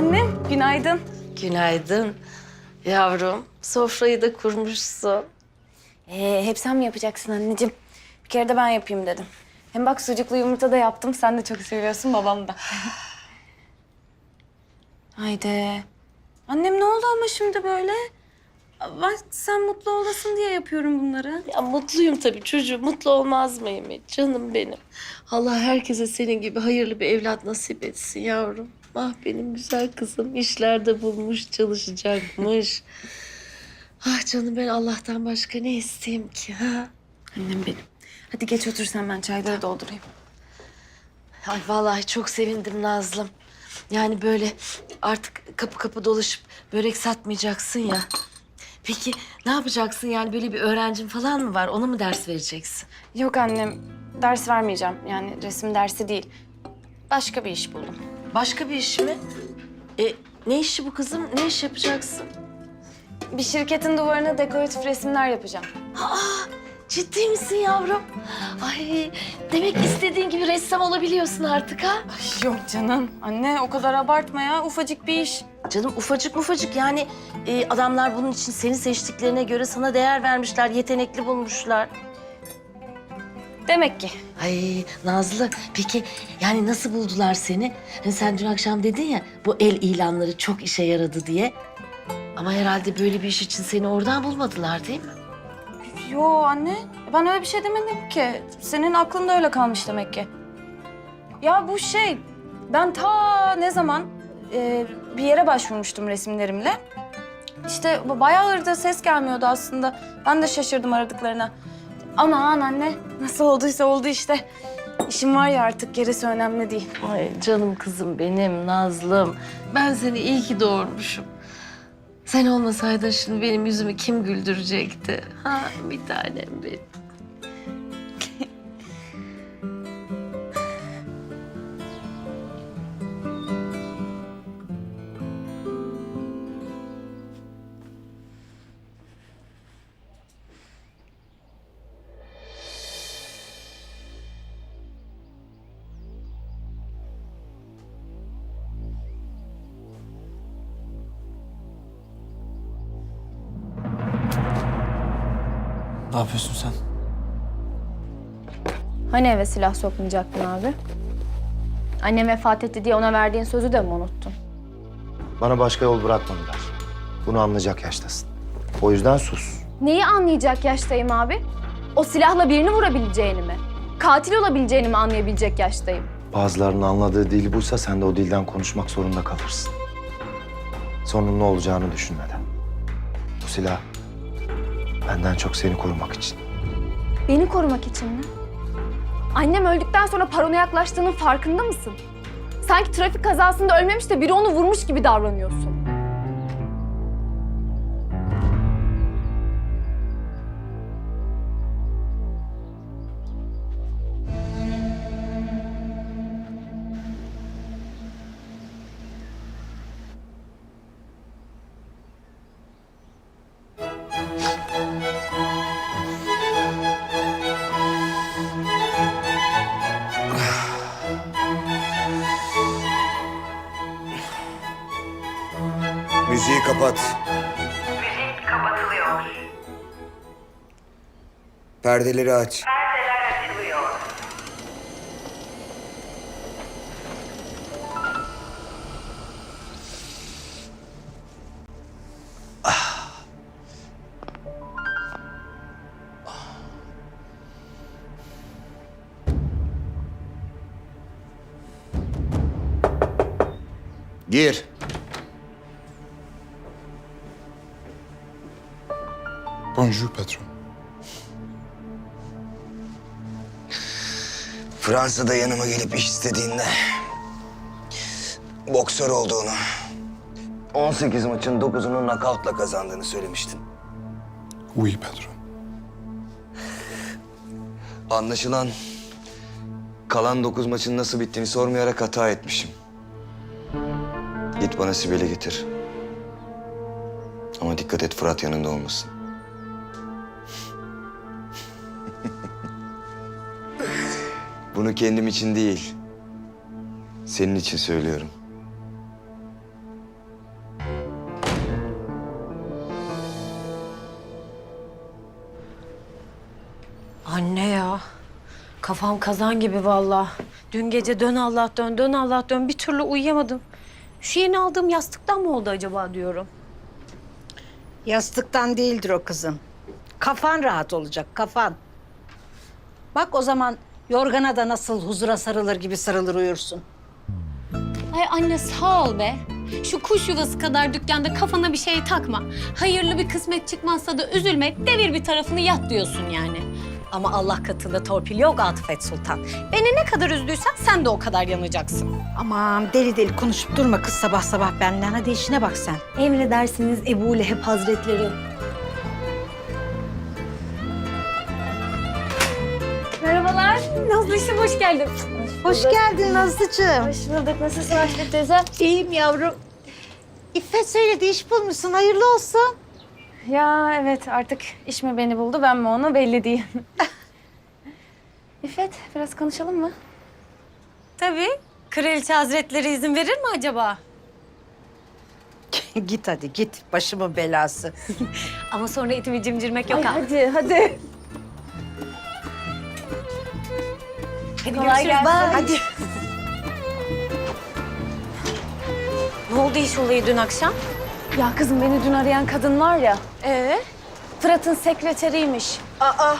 Annem, günaydın. Günaydın. Yavrum, sofrayı da kurmuşsun. Ee, hep sen mi yapacaksın anneciğim? Bir kere de ben yapayım dedim. Hem bak sucuklu yumurta da yaptım. Sen de çok seviyorsun, babam da. Haydi. Annem ne oldu ama şimdi böyle? Ben sen mutlu olasın diye yapıyorum bunları. Ya mutluyum tabii çocuğum. Mutlu olmaz mıyım hiç? Canım benim. Allah herkese senin gibi hayırlı bir evlat nasip etsin yavrum. Ah benim güzel kızım işlerde bulmuş, çalışacakmış. ah canım ben Allah'tan başka ne isteyeyim ki ha? Annem benim. Hadi geç otur sen ben çayları doldurayım. Ay vallahi çok sevindim Nazlım. Yani böyle artık kapı kapı dolaşıp börek satmayacaksın ya. Peki ne yapacaksın yani böyle bir öğrencin falan mı var? Ona mı ders vereceksin? Yok annem, ders vermeyeceğim. Yani resim dersi değil. Başka bir iş buldum. Başka bir iş mi? E, ne işi bu kızım? Ne iş yapacaksın? Bir şirketin duvarına dekoratif resimler yapacağım. Ciddi misin yavrum? Ay demek istediğin gibi ressam olabiliyorsun artık ha? Ay yok canım. Anne o kadar abartma ya. Ufacık bir iş. Canım ufacık ufacık yani e, adamlar bunun için seni seçtiklerine göre sana değer vermişler, yetenekli bulmuşlar. Demek ki. Ay Nazlı peki yani nasıl buldular seni? Hani sen dün akşam dedin ya bu el ilanları çok işe yaradı diye. Ama herhalde böyle bir iş için seni oradan bulmadılar değil mi? Yo anne. Ben öyle bir şey demedim ki. Senin aklında öyle kalmış demek ki. Ya bu şey... Ben ta ne zaman e, bir yere başvurmuştum resimlerimle. İşte bu bayağı da ses gelmiyordu aslında. Ben de şaşırdım aradıklarına. Aman anne nasıl olduysa oldu işte. İşim var ya artık gerisi önemli değil. Ay canım kızım benim Nazlım. Ben seni iyi ki doğurmuşum. Sen olmasaydın şimdi benim yüzümü kim güldürecekti? Ha bir tanem benim. Ne yapıyorsun sen? Hani eve silah sokmayacaktın abi? Annem vefat etti diye ona verdiğin sözü de mi unuttun? Bana başka yol bırakmadılar. Bunu anlayacak yaştasın. O yüzden sus. Neyi anlayacak yaştayım abi? O silahla birini vurabileceğini mi? Katil olabileceğini mi anlayabilecek yaştayım? Bazılarının anladığı dil buysa sen de o dilden konuşmak zorunda kalırsın. Sonun ne olacağını düşünmeden. Bu silah benden çok seni korumak için. Beni korumak için mi? Annem öldükten sonra parona yaklaştığının farkında mısın? Sanki trafik kazasında ölmemiş de biri onu vurmuş gibi davranıyorsun. Kapat. Müzik kapatılıyor. Perdeleri aç. Perdeler açılıyor. Gir. Bonjour patron. Fransa'da yanıma gelip iş istediğinde boksör olduğunu, 18 maçın 9'unu nakavtla kazandığını söylemiştin. Oui patron. Anlaşılan kalan 9 maçın nasıl bittiğini sormayarak hata etmişim. Git bana Sibel'i getir. Ama dikkat et Fırat yanında olmasın. Bunu kendim için değil, senin için söylüyorum. Anne ya. Kafam kazan gibi vallahi. Dün gece dön Allah dön, dön Allah dön bir türlü uyuyamadım. Şu yeni aldığım yastıktan mı oldu acaba diyorum. Yastıktan değildir o kızım. Kafan rahat olacak, kafan. Bak o zaman yorgana da nasıl huzura sarılır gibi sarılır uyursun. Ay anne sağ ol be. Şu kuş yuvası kadar dükkanda kafana bir şey takma. Hayırlı bir kısmet çıkmazsa da üzülme. Devir bir tarafını yat diyorsun yani. Ama Allah katında torpil yok Atıfet Sultan. Beni ne kadar üzdüysen sen de o kadar yanacaksın. Aman deli deli konuşup durma kız sabah sabah benimle. Hadi işine bak sen. Emredersiniz Ebu Leheb Hazretleri. Nazlı'şım hoş geldin. Hoş geldin Nazlıcığım. Hoş bulduk. Nasılsın Aşkı teyze? İyiyim yavrum. İffet söyledi iş bulmuşsun. Hayırlı olsun. Ya evet artık iş mi beni buldu ben mi onu belli değil. İffet biraz konuşalım mı? Tabii. Kraliçe Hazretleri izin verir mi acaba? git hadi git. Başımın belası. Ama sonra itimi cimcirmek yok ha. hadi hadi. Hadi Kolay görüşürüz. Bye. Hadi. Ne oldu iş olayı dün akşam? Ya kızım beni dün arayan kadın var ya. Ee? Fırat'ın sekreteriymiş. Aa,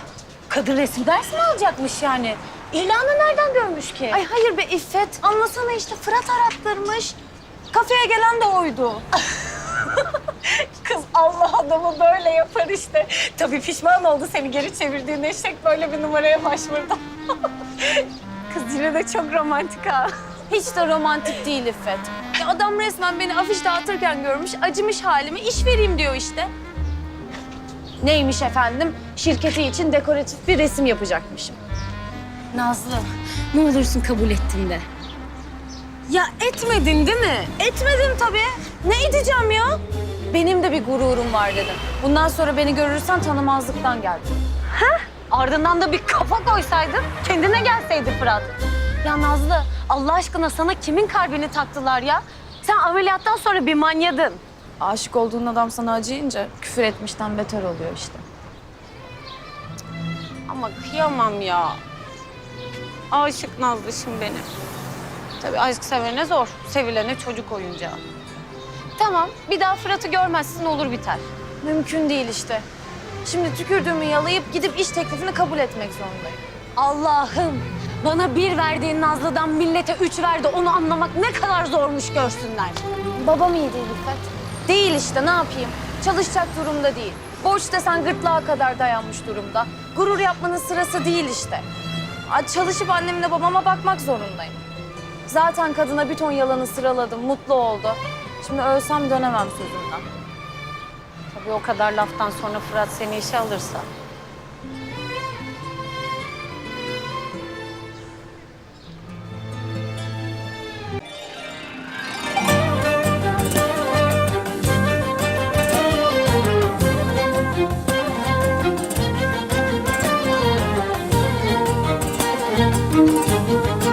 kadın resim ders mi alacakmış yani? İlanı nereden görmüş ki? Ay hayır be İffet. Anlasana işte Fırat arattırmış. Kafeye gelen de oydu. Kız Allah adamı böyle yapar işte. Tabii pişman oldu seni geri çevirdiğin eşek böyle bir numaraya başvurdu. Kız yine de çok romantik ha. Hiç de romantik değil İffet. Ya adam resmen beni afiş dağıtırken görmüş, acımış halime iş vereyim diyor işte. Neymiş efendim? Şirketi için dekoratif bir resim yapacakmışım. Nazlı ne olursun kabul ettin de. Ya etmedin değil mi? Etmedim tabii. Ne edeceğim ya? Benim de bir gururum var dedim. Bundan sonra beni görürsen tanımazlıktan geldim. Ardından da bir kafa koysaydın kendine gelseydi Fırat. Ya Nazlı Allah aşkına sana kimin kalbini taktılar ya? Sen ameliyattan sonra bir manyadın. Aşık olduğun adam sana acıyınca küfür etmişten beter oluyor işte. Ama kıyamam ya. Aşık Nazlışım benim. Tabii aşk sevene zor, sevilene çocuk oyuncağı. Tamam, bir daha Fırat'ı görmezsin olur biter. Mümkün değil işte. Şimdi tükürdüğümü yalayıp gidip iş teklifini kabul etmek zorundayım. Allah'ım, bana bir verdiğin Nazlı'dan millete üç verdi. Onu anlamak ne kadar zormuş görsünler. Babam iyi değil İffet. Değil işte ne yapayım? Çalışacak durumda değil. Borç desen gırtlağa kadar dayanmış durumda. Gurur yapmanın sırası değil işte. Çalışıp annemle babama bakmak zorundayım. Zaten kadına bir ton yalanı sıraladım, mutlu oldu. Şimdi ölsem dönemem sözümden. Tabii o kadar laftan sonra Fırat seni işe alırsa.